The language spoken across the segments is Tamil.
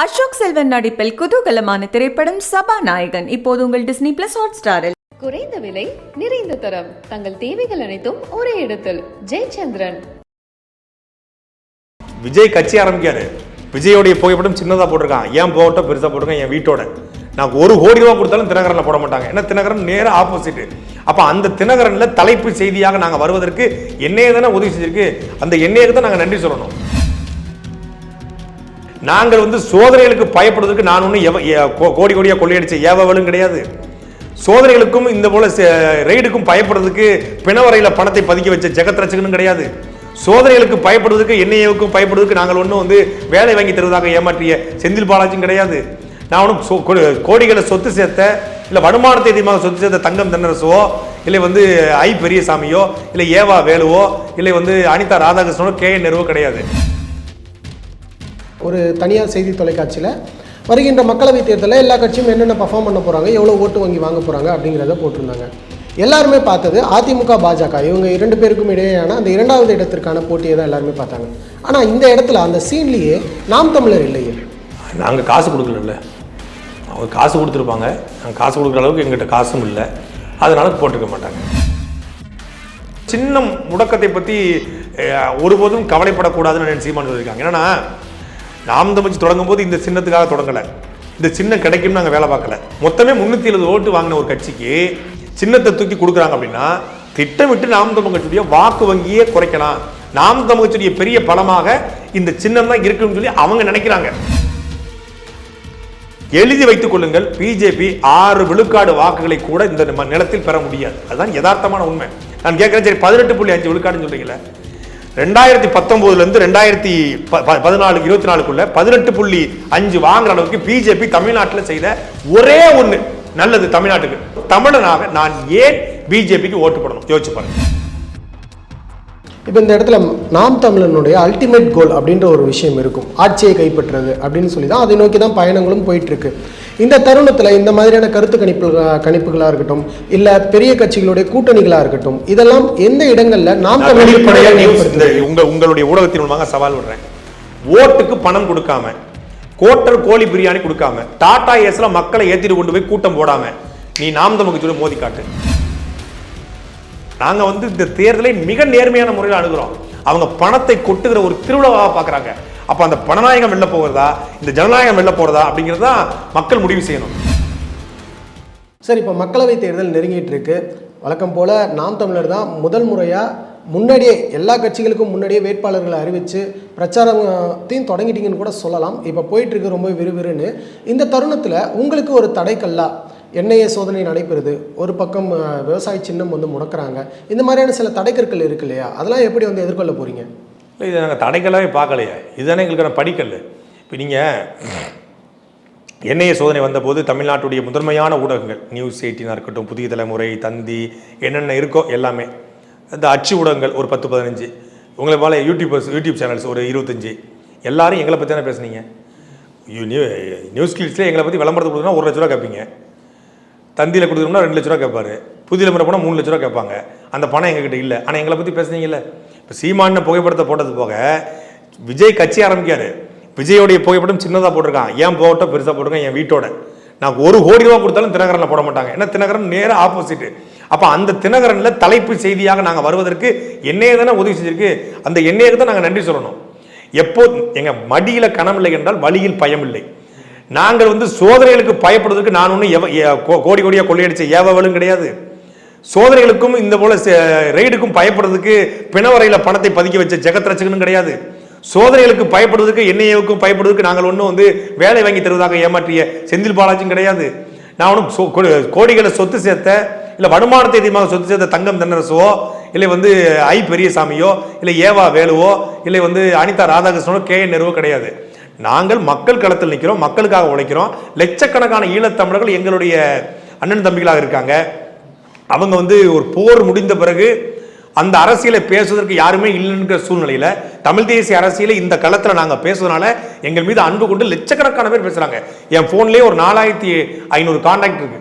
அசோக் செல்வன் நடிப்பில் குதூகலமான திரைப்படம் சபாநாயகன். இப்போது உங்கள் டிஸ்னி பிளஸ் ஹாட் ஸ்டாரில் குறைந்த விலை நிறைந்த தரம். தங்கள் தேவைகள் அனைத்தும் ஒரே இடத்தில். ஜெயச்சந்திரன். விஜய் கட்சி ஆரம்பிக்காரு. விஜயோடைய புகைப்படம் சின்னதாக போட்டிருக்கான். ஏன் போகட்டும் பெருசாக போட்டிருக்கான்? என் வீட்டோட. நான் ஒரு கோடி ரூபா கொடுத்தாலும் தினகரனில் போட மாட்டாங்க. ஏன்னா தினகரன்? நேர ஆப்போசிட் அப்போ அந்த தினகரனில் தலைப்பு செய்தியாக நாங்கள் வருவதற்கு என்னையே தானே உதவி செஞ்சிருக்கு. அந்த எண்ணெய்க்கு தான் நாங்கள் நன்றி சொல்லணும். நாங்கள் வந்து சோதனைகளுக்கு பயப்படுவதற்கு நான் ஒன்றும் எவ கோ- கோடி கோடியாக கொள்ளையடிச்ச ஏவவலும் கிடையாது. சோதனைகளுக்கும் இந்த போல ரெய்டுக்கும் பயப்படுறதுக்கு பிணவரையில் பணத்தை பதுக்கி வச்ச ஜெகத் ரச்சகனும் கிடையாது. சோதனைகளுக்கு பயப்படுவதற்கு என்ஐஏவுக்கும் பயப்படுவதற்கு நாங்கள் ஒன்றும் வந்து வேலை வாங்கி தருவதாக ஏமாற்றிய செந்தில் பாலாஜியும் கிடையாது. நான் ஒன்றும் சொ- கோடிகளை சொத்து சேர்த்த இல்லை வருமானத்தை அதிகமாக சொத்து சேர்த்த தங்கம் தென்னரசுவோ இல்லை வந்து ஐ பெரியசாமியோ இல்லை ஏவா வேலுவோ இல்லை வந்து அனிதா ராதாகிருஷ்ணனோ கே என் நெருவோ கிடையாது. ஒரு தனியார் செய்தி தொலைக்காட்சியில் வருகின்ற மக்களவைத் தேர்தலில் எல்லா கட்சியும் என்னென்ன பர்ஃபார்ம் பண்ண போகிறாங்க எவ்வளோ ஓட்டு வங்கி வாங்க போகிறாங்க அப்படிங்கிறத போட்டிருந்தாங்க. எல்லாருமே பார்த்தது அதிமுக பாஜக இவங்க இரண்டு பேருக்கும் இடையேயான அந்த இரண்டாவது இடத்திற்கான போட்டியை தான் எல்லாருமே பார்த்தாங்க. ஆனால் இந்த இடத்துல அந்த சீன்லேயே நாம் தமிழர் இல்லையே. நாங்கள் காசு கொடுக்கல அவங்க காசு கொடுத்துருப்பாங்க. நாங்கள் காசு கொடுக்குற அளவுக்கு எங்கிட்ட காசும் இல்லை. அதனால போட்டுக்க மாட்டாங்க. சின்ன முடக்கத்தை பற்றி ஒருபோதும் கவலைப்படக்கூடாதுன்னு நினைச்சு சீமான் சொல்லியிருக்காங்க. என்னன்னா நாம் தமிழ்ச்சி தொடங்கும் போது இந்த சின்னத்துக்காக தொடங்கலை. இந்த சின்னம் கிடைக்கும்னு நாங்கள் வேலை பார்க்கல. மொத்தமே முந்நூற்றி எழுபது ஓட்டு வாங்கின ஒரு கட்சிக்கு சின்னத்தை தூக்கி கொடுக்குறாங்க அப்படின்னா திட்டமிட்டு நாம் தமிழ் கட்சியுடைய வாக்கு வங்கியே குறைக்கலாம். நாம் தமிழ் கட்சியுடைய பெரிய பலமாக இந்த சின்னம் தான் இருக்குன்னு சொல்லி அவங்க நினைக்கிறாங்க. எழுதி வைத்துக் கொள்ளுங்கள் பிஜேபி ஆறு விழுக்காடு வாக்குகளை கூட இந்த நம்ம நிலத்தில் பெற முடியாது. அதுதான் யதார்த்தமான உண்மை. நான் கேட்கிறேன் சரி பதினெட்டு புள்ளி அஞ்சு விழுக்காடுன்னு சொல்றீங்களே ரெண்டாயிரத்தி பத்தொன்பதுல இருந்து ரெண்டாயிரத்தி ப- ப- பதினாலு இருபத்தி நாலுக்குள்ள பதினெட்டு புள்ளி அஞ்சு வாங்குற அளவுக்கு பிஜேபி தமிழ்நாட்டில் செய்த ஒரே ஒண்ணு நல்லது தமிழ்நாட்டுக்கு. தமிழனாக நான் ஏன் பிஜேபிக்கு ஓட்டு போடணும்? யோசிச்சு பாருங்க. இப்போ இந்த இடத்துல நாம் தமிழனுடைய அல்டிமேட் கோல் அப்படின்ற ஒரு விஷயம் இருக்கும். ஆட்சியை கைப்பற்றுறது அப்படின்னு சொல்லி தான் அதை நோக்கி தான் பயணங்களும் போயிட்டு இருக்கு இந்த தருணத்தில் இந்த மாதிரியான கருத்து கணிப்பு கணிப்புகளாக இருக்கட்டும் இல்லை பெரிய கட்சிகளுடைய கூட்டணிகளாக இருக்கட்டும் இதெல்லாம் எந்த இடங்கள்ல நாம் நான் வெளிப்படையா தமிழ் நியூஸ் இந்த உங்க உங்களுடைய ஊடகத்தின் மூலமாக சவால் விடுறேன். ஓட்டுக்கு பணம் கொடுக்காம கோட்டர் கோழி பிரியாணி கொடுக்காம டாடா ஏஸ்ல மக்களை ஏத்திட்டு கொண்டு போய் கூட்டம் போடாம நீ நாம் தமிழ் சொல்லி மோதி காட்டு. நாங்கள் வந்து இந்த தேர்தலை மிக நேர்மையான முறையில் அணுகிறோம். அவங்க பணத்தை கொட்டுகிற ஒரு திருவிழாவாக பார்க்குறாங்க. அப்போ அந்த பணநாயகம் வெளில போகிறதா? இந்த ஜனநாயகம் வெளில போகிறதா அப்படிங்கிறதா மக்கள் முடிவு செய்யணும். சரி இப்போ மக்களவை தேர்தல் நெருங்கிட்டு இருக்கு. வழக்கம் போல நாம் தமிழர் தான் முதல் முறையாக முன்னாடியே எல்லா கட்சிகளுக்கும் முன்னாடியே வேட்பாளர்களை அறிவித்து பிரச்சாரத்தையும் தொடங்கிட்டீங்கன்னு கூட சொல்லலாம். இப்போ போயிட்டுருக்கு ரொம்ப விறுவிறுன்னு. இந்த தருணத்தில் உங்களுக்கு ஒரு தடைக்கல்லா? எண்ணெய சோதனை நடைபெறுது. ஒரு பக்கம் விவசாய சின்னம் வந்து முடக்கிறாங்க. இந்த மாதிரியான சில தடைக்கற்கள் இருக்கு இல்லையா? அதெல்லாம் எப்படி வந்து எதிர்கொள்ள போறீங்க? இல்லை இதை நாங்கள் தடைக்கலாவே பார்க்கலையே? இதுதானே எங்களுக்கு நான் படிக்கல். இப்போ நீங்கள் என்ஐஏ சோதனை வந்தபோது தமிழ்நாட்டுடைய முதன்மையான ஊடகங்கள் நியூஸ் எயிட்டினாக இருக்கட்டும் புதிய தலைமுறை தந்தி என்னென்ன இருக்கோ எல்லாமே. இந்த அச்சு ஊடகங்கள் ஒரு பத்து பதினஞ்சு. உங்களை போல யூடியூபர்ஸ் யூடியூப் சேனல்ஸ் ஒரு இருபத்தஞ்சி. எல்லாரும் எங்களை பற்றி தானே பேசுனீங்க நியூ நியூஸ் கிட்ஸில் எங்களை பற்றி விளம்பரத்தை கொடுத்தோன்னா ஒரு லட்ச ரூபா கேட்பீங்க. தந்தியில் கொடுத்தோம்னா ரெண்டு லட்ச ரூபா கேட்பாரு புதிய முறை போனால் மூணு லட்ச ரூபா கேட்பாங்க. அந்த பணம் எங்ககிட்ட இல்லை. ஆனால் எங்களை பற்றி பேசுனீங்கல்ல. இப்போ சீமான புகைப்படத்தை போட்டது போக விஜய் கட்சி ஆரம்பிக்காரு. விஜயோடைய புகைப்படம் சின்னதாக போட்டிருக்கான். ஏன் போகட்டும் பெருசாக போட்டிருக்கான் என் வீட்டோட. நான் ஒரு கோடி ரூபா கொடுத்தாலும் தினகரனில் போட மாட்டாங்க. ஏன்னா தினகரன் நேராக ஆப்போசிட்டு அப்போ அந்த தினகரனில் தலைப்பு செய்தியாக நாங்கள் வருவதற்கு என்னையே தானே உதவி செஞ்சிருக்கு. அந்த எண்ணெய்க்கு தான் நாங்கள் நன்றி சொல்லணும். எப்போ மடியில் கணம் இல்லை என்றால் வழியில் பயம் இல்லை நாங்கள் வந்து சோதனைகளுக்கு பயப்படுவதற்கு நான் ஒன்றும் எவ கோ- கோடி கோடியாக கொள்ளையடிச்ச ஏவவலும் கிடையாது. சோதனைகளுக்கும் இந்த போல ரெய்டுக்கும் பயப்படுறதுக்கு பிணவரையில் பணத்தை பதுக்கி வச்ச ஜெகத்ரட்சகனும் கிடையாது. சோதனைகளுக்கு பயப்படுவதற்கு என்ஐஏவுக்கும் பயப்படுவதற்கு நாங்கள் ஒன்றும் வந்து வேலை வாங்கி தருவதாக ஏமாற்றிய செந்தில் பாலாஜியும் கிடையாது. நான் ஒன்றும் சொ- கோடிகளை சொத்து சேர்த்த இல்லை வருமானத்தை அதிகமாக சொத்து சேர்த்த தங்கம் தென்னரசுவோ இல்லை வந்து ஐ பெரியசாமியோ இல்லை ஏவா வேலுவோ இல்லை வந்து அனிதா ராதாகிருஷ்ணனோ கே என் நெருவோ கிடையாது. நாங்கள் மக்கள் களத்தில் நிற்கிறோம் மக்களுக்காக உழைக்கிறோம். லட்சக்கணக்கான ஈழத்தமிழர்கள் எங்களுடைய அண்ணன் தம்பிகளாக இருக்காங்க. அவங்க வந்து ஒரு போர் முடிந்த பிறகு அந்த அரசியலை பேசுவதற்கு யாருமே இல்லைங்கிற சூழ்நிலையில் தமிழ் தேசிய அரசியலை இந்த களத்தில் நாங்கள் பேசுறதுனால எங்கள் மீது அன்பு கொண்டு லட்சக்கணக்கான பேர் பேசுகிறாங்க என் ஃபோன்லேயே ஒரு நாலாயிரத்தி ஐநூறு கான்டாக்ட் இருக்கு.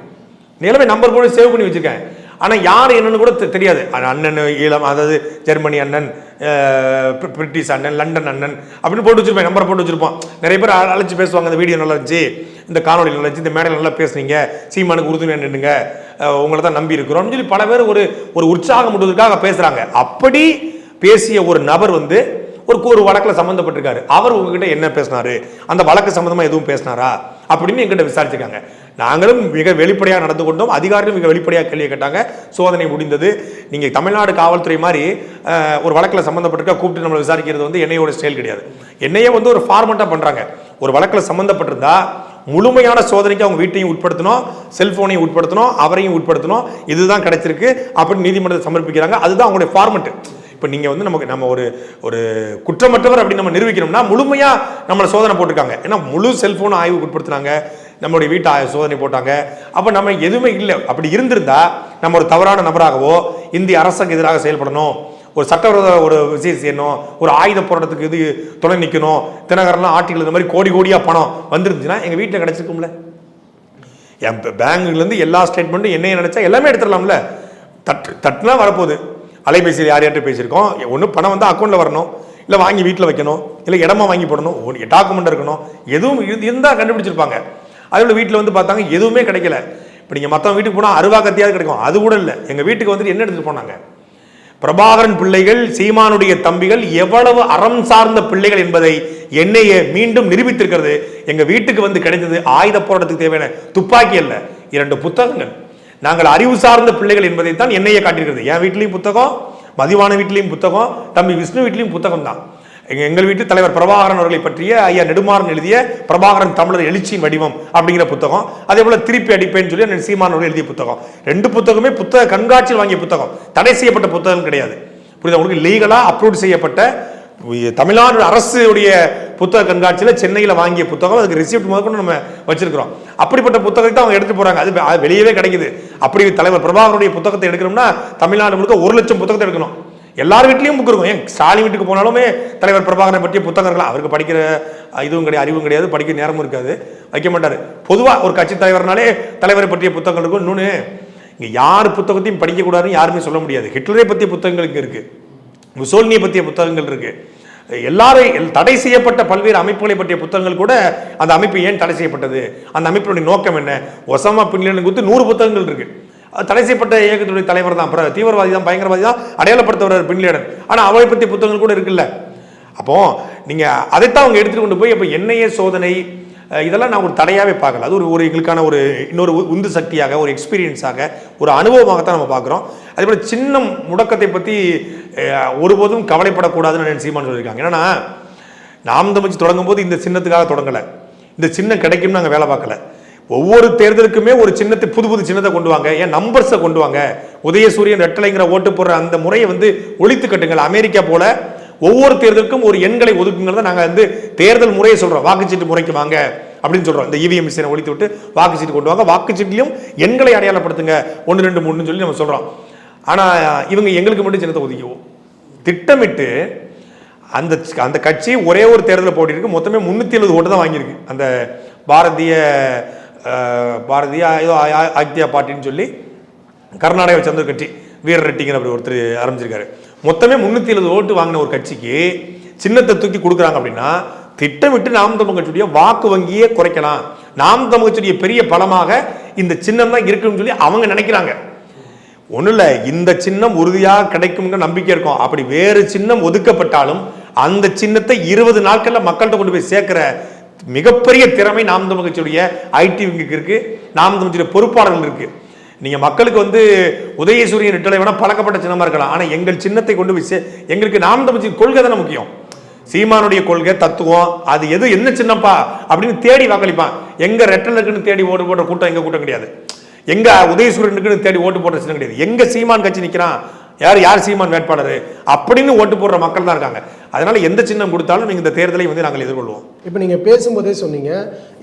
நிலைமை நம்பர் போட்டு சேவ் பண்ணி வச்சுருக்கேன். ஆனால் யார் என்னன்னு கூட தெ- தெரியாது. அண்ணன் ஈழம் அதாவது ஜெர்மனி அண்ணன் பிரிட்டிஷ் அண்ணன் லண்டன் அண்ணன் அப்படின்னு போட்டு வச்சிருப்பேன் நம்பரை போட்டு வச்சுருப்போம். நிறைய பேர் அழைச்சி பேசுவாங்க இந்த வீடியோ நல்லா இருந்துச்சு இந்த காணொலி நல்லா இருந்துச்சு இந்த மேடையில் நல்லா பேசுனீங்க சீமானுக்கு உறுதுணையாக நின்றுங்க உங்களை தான் நம்பி இருக்கிறோம்னு சொல்லி பல பேர் ஒரு ஒரு உற்சாகம் முடுவதற்காக பேசுகிறாங்க அப்படி பேசிய ஒரு நபர் வந்து ஒரு ஒரு வழக்கில் சம்மந்தப்பட்டிருக்காரு அவர் உங்ககிட்ட என்ன பேசினாரு? அந்த வழக்கு சம்மந்தமாக எதுவும் பேசினாரா? அப்படின்னு எங்கிட்ட விசாரிச்சிருக்காங்க. நாங்களும் மிக வெளிப்படையாக நடந்து கொண்டோம். அதிகாரிகளும் மிக வெளிப்படையாக கேள்வி கேட்டாங்க. சோதனை முடிந்தது. நீங்கள் தமிழ்நாடு காவல்துறை மாதிரி ஒரு வழக்கில் சம்மந்தப்பட்டிருக்க கூப்பிட்டு நம்மளை விசாரிக்கிறது வந்து என்னையோட ஸ்டைல் கிடையாது. என்னையே வந்து ஒரு ஃபார்மெட்டாக பண்ணுறாங்க ஒரு வழக்கில் சம்மந்தப்பட்டிருந்தா முழுமையான சோதனைக்கு அவங்க வீட்டையும் உட்படுத்தணும் செல்போனையும் உட்படுத்தணும் அவரையும் உட்படுத்தணும். இதுதான் கிடைச்சிருக்கு அப்படின்னு நீதிமன்றத்தை சமர்ப்பிக்கிறாங்க. அதுதான் அவங்களுடைய ஃபார்மெட்டு இப்போ நீங்கள் வந்து நமக்கு நம்ம ஒரு ஒரு குற்றமற்றவர் அப்படி நம்ம நிரூபிக்கணும்னா முழுமையாக நம்மளை சோதனை போட்டிருக்காங்க. ஏன்னா முழு செல்ஃபோன் ஆய்வுக்கு உட்படுத்துனாங்க. நம்மளுடைய வீட்டை சோதனை போட்டாங்க. அப்போ நம்ம எதுவுமே இல்லை. அப்படி இருந்திருந்தா நம்ம ஒரு தவறான நபராகவோ இந்திய அரசுக்கு எதிராக செயல்படணும். ஒரு சட்டவிரோத ஒரு விஷயம் செய்யணும். ஒரு ஆயுத போராட்டத்துக்கு இது துணை நிற்கணும் தினகரன்லாம் ஆட்டிகள் இந்த மாதிரி கோடி கோடியாக பணம் வந்துருந்துச்சுன்னா எங்கள் வீட்டில் கிடச்சிருக்கும்ல. என் பேங்க்லேருந்து எல்லா ஸ்டேட்மெண்ட்டும் என்னைய நினச்சா எல்லாமே எடுத்துடலாம்ல. தட்டு தட்டுனா வரப்போகுது. அலைபேசியில் யார் யார்கிட்ட பேசியிருக்கோம்? ஒன்று பணம் வந்து அக்கௌண்ட்டில் வரணும். இல்லை வாங்கி வீட்டில் வைக்கணும். இல்லை இடமா வாங்கி போடணும். ஒரு டாக்குமெண்ட் இருக்கணும். எதுவும் இரு- இருந்தால் கண்டுபிடிச்சிருப்பாங்க. அதோட வீட்டில் வந்து பார்த்தாங்க எதுவுமே கிடைக்கல. இப்போ நீங்கள் மற்றவங்க வீட்டுக்கு போனால் அருவா கத்தியாவது கிடைக்கும். அது கூட இல்லை. எங்கள் வீட்டுக்கு வந்துட்டு என்ன எடுத்துகிட்டு போனாங்க? பிரபாகரன் பிள்ளைகள் சீமானுடைய தம்பிகள் எவ்வளவு அறம் சார்ந்த பிள்ளைகள் என்பதை என்னையே மீண்டும் நிரூபித்திருக்கிறது. எங்கள் வீட்டுக்கு வந்து கிடைத்தது ஆயுத போராட்டத்துக்கு தேவையான துப்பாக்கி அல்ல இரண்டு புத்தகங்கள். நாங்கள் அறிவு சார்ந்த பிள்ளைகள் என்பதைத்தான் என்னையே காட்டியிருக்கிறது. என் வீட்லேயும் புத்தகம் மதிவான வீட்லேயும் புத்தகம் தம்பி விஷ்ணு வீட்லேயும் புத்தகம் தான் எங்கள் வீட்டு தலைவர் பிரபாகரன் அவர்களை பற்றிய ஐயா நெடுமாறன் எழுதிய பிரபாகரன் தமிழர் எழுச்சியின் வடிவம் அப்படிங்கிற புத்தகம். அதே போல திருப்பி அடிப்பேன்னு சொல்லி அண்ணன் சீமான் அவர்கள் எழுதிய புத்தகம். ரெண்டு புத்தகமே புத்தக கண்காட்சியில் வாங்கிய புத்தகம். தடை செய்யப்பட்ட புத்தகம் கிடையாது. புரியுது? உங்களுக்கு லீகலா அப்ரூவ் செய்யப்பட்ட தமிழ்நாடு அரசுடைய புத்தக கண்காட்சியில் சென்னையில் வாங்கிய புத்தகம். அதுக்கு ரிசிப்ட் முதற்கொண்டு நம்ம வச்சிருக்கிறோம். அப்படிப்பட்ட புத்தகத்தை அவங்க எடுத்து போறாங்க. அது அது வெளியவே கிடைக்குது. அப்படி தலைவர் பிரபாகருடைய புத்தகத்தை எடுக்கணும்னா தமிழ்நாடு முழுக்க ஒரு லட்சம் புத்தகத்தை எடுக்கணும். எல்லார் வீட்லேயும் புக் இருக்கும். ஏன்? ஸ்டாலின் வீட்டுக்கு போனாலுமே தலைவர் பிரபாகரனை பற்றிய புத்தகங்கள்லாம் அவருக்கு படிக்கிற இதுவும் கிடையாது அறிவும் கிடையாது படிக்க நேரமும் இருக்காது. வைக்க மாட்டார். பொதுவாக ஒரு கட்சி தலைவர்னாலே தலைவரை பற்றிய புத்தகங்கள் இருக்கும். இன்னொன்று இங்கே யார் புத்தகத்தையும் படிக்கக்கூடாதுன்னு யாருமே சொல்ல முடியாது. ஹிட்லரை பற்றிய புத்தகங்கள் இங்கே இருக்கு. முசோல்னியை பற்றிய புத்தகங்கள் இருக்குது எல்லாரும் எல்- தடை செய்யப்பட்ட பல்வேறு அமைப்புகளை பற்றிய புத்தகங்கள் கூட அந்த அமைப்பு ஏன் தடை செய்யப்பட்டது? அந்த அமைப்பினுடைய நோக்கம் என்ன? ஒசாமா பின்லேடன் குறித்து நூறு புத்தகங்கள் இருக்குது தடை செய்யப்பட்ட இயக்கத்துடைய தலைவர் தான். அப்புறம் தீவிரவாதி தான் பயங்கரவாதி தான் அடையாளப்படுத்தவர் பின்லேடன். ஆனால் அவரை பற்றி புத்தகங்கள் கூட இருக்குல்ல. அப்போ நீங்கள் அதைத்தான் அவங்க எடுத்துட்டு கொண்டு போய் அப்போ என்ஐஏ சோதனை இதெல்லாம் நான் ஒரு தடையாகவே பார்க்கல. அது ஒரு ஒரு எங்களுக்கான ஒரு இன்னொரு உந்து சக்தியாக ஒரு எக்ஸ்பீரியன்ஸாக ஒரு அனுபவமாகத்தான் நம்ம பார்க்குறோம். அதே போல் சின்ன முடக்கத்தை பற்றி ஒருபோதும் கவலைப்படக்கூடாதுன்னு சீமான் சொல்லியிருக்காங்க. என்னன்னா நாம் தமிழ்ச்சி தொடங்கும் போது இந்த சின்னத்துக்காக தொடங்கலை. இந்த சின்னம் கிடைக்கும்னு நாங்கள் வேலை பார்க்கல. ஒவ்வொரு தேர்தலுக்குமே ஒரு சின்னத்தை புது புது சின்னத்தை கொண்டு வாங்க. ஏன் நம்பர்ஸை கொண்டு வாங்க? உதயசூரியன் ரெட்டலைங்கிற ஓட்டு போடுற அந்த முறையை வந்து ஒழித்து கட்டுங்கள். அமெரிக்கா போல ஒவ்வொரு தேர்தலுக்கும் ஒரு எண்களை ஒதுக்குங்கிறத நாங்கள் வந்து தேர்தல் முறையை சொல்கிறோம் வாக்குச்சீட்டு முறைக்கு வாங்க அப்படின்னு சொல்கிறோம் இந்த இவிஎம் மிஷினை ஒழித்து விட்டு வாக்குச்சீட்டு கொண்டு வாங்க. வாக்குச்சீட்டிலையும் எண்களை அடையாளப்படுத்துங்க. ஒன்று ரெண்டு மூணுன்னு சொல்லி நம்ம சொல்கிறோம் ஆனால் இவங்க எங்களுக்கு மட்டும் சின்னத்தை ஒதுக்கிவோம் திட்டமிட்டு அந்த அந்த கட்சி ஒரே ஒரு தேர்தலில் போட்டிருக்கு மொத்தமே முந்நூற்றி எழுபது ஓட்டு தான் வாங்கியிருக்கு. அந்த பாரதிய பாரதியா ஏதோ ஆக்தியா பாட்டின்னு சொல்லி கர்நாடகாவை சேர்ந்த ஒரு கட்சி வீரர் ரெட்டிங்கிற அப்படி ஒருத்தர் ஆரம்பிச்சிருக்காரு. மொத்தமே முந்நூற்றி எழுபது ஓட்டு வாங்கின ஒரு கட்சிக்கு சின்னத்தை தூக்கி கொடுக்குறாங்க அப்படின்னா திட்டமிட்டு நாம் தமிழ் கட்சியுடைய வாக்கு வங்கியே குறைக்கலாம். நாம் தமிழ் கட்சியுடைய பெரிய பலமாக இந்த சின்னம் தான் இருக்குன்னு சொல்லி அவங்க நினைக்கிறாங்க. ஒன்றும் இல்லை இந்த சின்னம் உறுதியாக கிடைக்கும்னு நம்பிக்கை இருக்கும். அப்படி வேறு சின்னம் ஒதுக்கப்பட்டாலும் அந்த சின்னத்தை இருபது நாட்களில் மக்கள்கிட்ட கொண்டு போய் சேர்க்குற மிகப்பெரிய திறமை நாம் தமிழ் ஐடி விங்குக்கு இருக்கு நாம் பொறுப்பாளர்கள் இருக்கு. நீங்க மக்களுக்கு வந்து உதயசூரியன் ரெட்டலை வேணா பழக்கப்பட்ட சின்னமா இருக்கலாம். ஆனா எங்கள் சின்னத்தை கொண்டு போய் எங்களுக்கு நாம் கொள்கை தானே முக்கியம். சீமானுடைய கொள்கை தத்துவம் அது எது என்ன சின்னப்பா அப்படின்னு தேடி வாக்களிப்பான். எங்க ரெட்டல் இருக்குன்னு தேடி ஓட்டு போடுற கூட்டம் எங்க கூட்டம் கிடையாது. எங்க உதயசூரியனுக்குன்னு தேடி ஓட்டு போடுற சின்னம் கிடையாது. எங்க சீமான் கட்சி நிக்கிறான்? யார் யார் சீமான் வேட்பாளர்? அப்படின்னு ஓட்டு போடுற மக்கள் தான் இருக்காங்க. அதனால் எந்த சின்னம் கொடுத்தாலும் நீங்கள் இந்த தேர்தலை வந்து நாங்கள் எதிர்கொள்வோம். இப்போ நீங்கள் பேசும்போதே சொன்னீங்க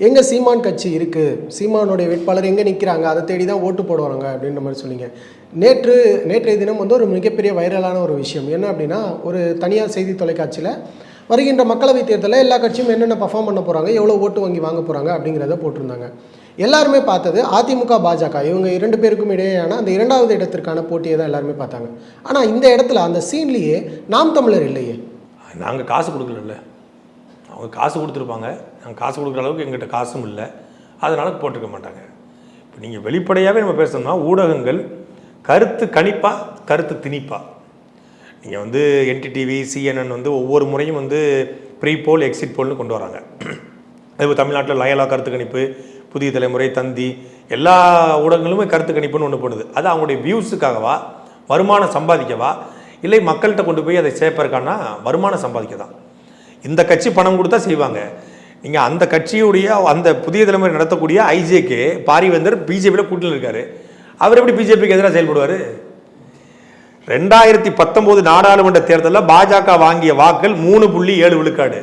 எங்கே சீமான் கட்சி இருக்குது சீமானுடைய வேட்பாளர் எங்கே நிற்கிறாங்க அதை தேடி தான் ஓட்டு போடுவாங்க அப்படின்ற மாதிரி சொன்னீங்க. நேற்று நேற்றைய தினம் வந்து ஒரு மிகப்பெரிய வைரலான ஒரு விஷயம். என்ன அப்படின்னா ஒரு தனியார் செய்தி தொலைக்காட்சியில் வருகின்ற மக்களவைத் தேர்தலில் எல்லா கட்சியும் என்னென்ன பர்ஃபார்ம் பண்ண போகிறாங்க எவ்வளோ ஓட்டு வாங்கி வாங்க போகிறாங்க அப்படிங்கிறத போட்டிருந்தாங்க. எல்லாருமே பார்த்தது அதிமுக பாஜக. இவங்க இரண்டு பேருக்கும் இடையேயான அந்த இரண்டாவது இடத்திற்கான போட்டியை தான் எல்லாருமே பார்த்தாங்க. ஆனால் இந்த இடத்துல அந்த சீன்லேயே நாம் தமிழர் இல்லையே. நாங்கள் காசு கொடுக்கலல்ல. அவங்க காசு கொடுத்துருப்பாங்க. நாங்கள் காசு கொடுக்குற அளவுக்கு எங்கிட்ட காசும் இல்லை. அதனால் போட்டிருக்க மாட்டாங்க. இப்போ நீங்கள் வெளிப்படையாகவே நம்ம பேசணும்னா ஊடகங்கள் கருத்து கணிப்பா கருத்து திணிப்பா. நீங்கள் வந்து என்டிடிவி சிஎன்என் வந்து ஒவ்வொரு முறையும் வந்து ப்ரீ போல் எக்ஸிட் போல்னு கொண்டு வராங்க. அதுபோல் தமிழ்நாட்டில் லயலா கருத்து கணிப்பு புதிய தலைமுறை தந்தி எல்லா ஊடகங்களுமே கருத்து கணிப்புன்னு ஒன்று பண்ணுது அது அவங்களுடைய வியூஸுக்காகவா வருமானம் சம்பாதிக்கவா? இல்லை மக்கள்கிட்ட கொண்டு போய் அதை சேர்ப்பதற்கான வருமானம் சம்பாதிக்க தான் இந்த கட்சி பணம் கொடுத்தா செய்வாங்க. நீங்கள் அந்த கட்சியுடைய அந்த புதிய தலைமுறை நடத்தக்கூடிய ஐஜேகே பாரிவேந்தர் பிஜேபியில் கூட்டணி இருக்காரு. அவர் எப்படி பிஜேபிக்கு எதிராக செயல்படுவார்? ரெண்டாயிரத்தி பத்தொம்போது நாடாளுமன்ற தேர்தலில் பாஜக வாங்கிய வாக்கள் மூணு புள்ளி ஏழு விழுக்காடு.